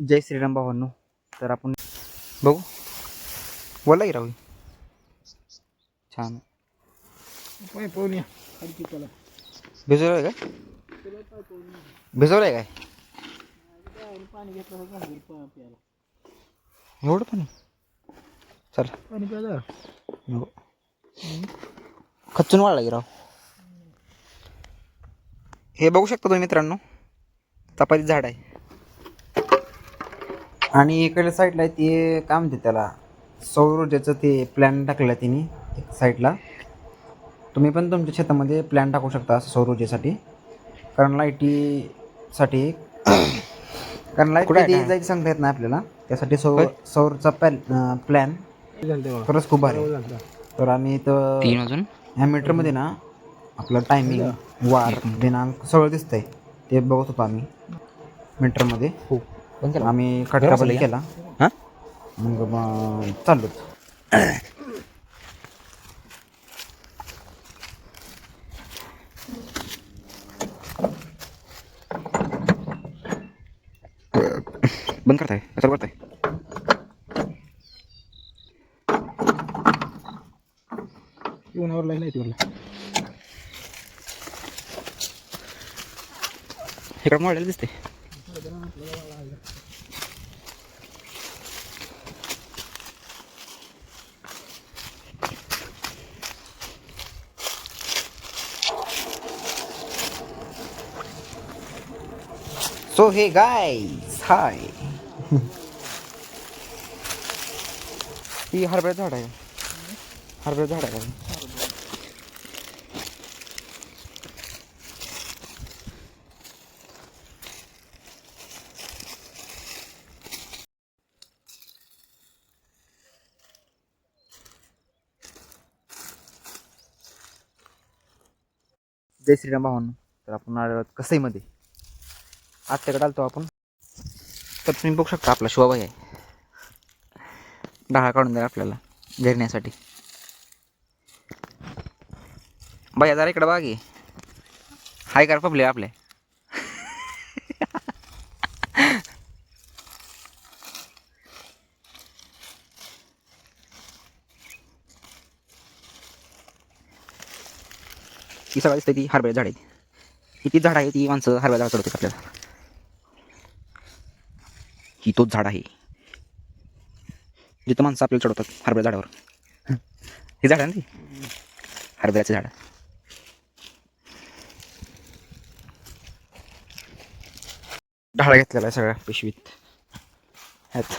जय श्रीराम भावांनो तर आपण बघू. बोला की राहू छान. त्याला भिजवलं आहे काय भिजवलं आहे काय? पाणी घेतलं प्यायला एवढं पाणी? चल. पाणी प्यायला खच्चून वाढला की राव हे बघू शकता तुम्ही मित्रांनो चपाती झाड आहे. आणि इकडे साईडला आहे ते काय म्हणते त्याला सौर ऊर्जेचं ते प्लॅन टाकलेलं आहे तिने एक साईडला तुम्ही पण तुमच्या शेतामध्ये प्लॅन टाकू शकता सौर ऊर्जेसाठी कारण लाईटीसाठी कारण लाइट कुठं? जायची सांगता येत नाही आपल्याला. त्यासाठी सौर सौरचा पॅल प्लॅन. खरंच खूप भारी. तर आम्ही वाजून ह्या मीटरमध्ये ना आपलं टायमिंग वार दिनांक सगळं दिसतंय. ते बघत होतो आम्ही मीटरमध्ये हो. बंद केला. आम्ही खटका बंद केला. हां? मग मग चाललोच बंद करताय? कशाला करताय? नाही नाही तिकडला इकडं मॉडेल दिसते सो हे गाईज हाय ही हरभऱ्याचं झाड आहे हरभऱ्याचं झाड आहे जय श्रीराम भावांनो. तर आपण आलो कसईमध्ये. आत्याकडे आलतो आपण. तर तुम्ही बघू शकता आपला शिवाबाई आहे. डाळा काढून द्या आपल्याला घेरण्यासाठी बाया जरा इकडं बाग आहे हाय कार पबले आपले. ही सगळं दिसते ती हरभऱ्या झाड आहे ही तीच झाड आहे ती माणसं हरभऱ्या झाड चढवतात आपल्याला. ही तोच झाड आहे. जिथं माणसं आपल्याला चढवतात हरभऱ्या झाडावर. हे झाड आहे ना ती? हरभऱ्याचं झाड. ढाळ घेतलेला आहे सगळ्या पिशवीत. ह्यात.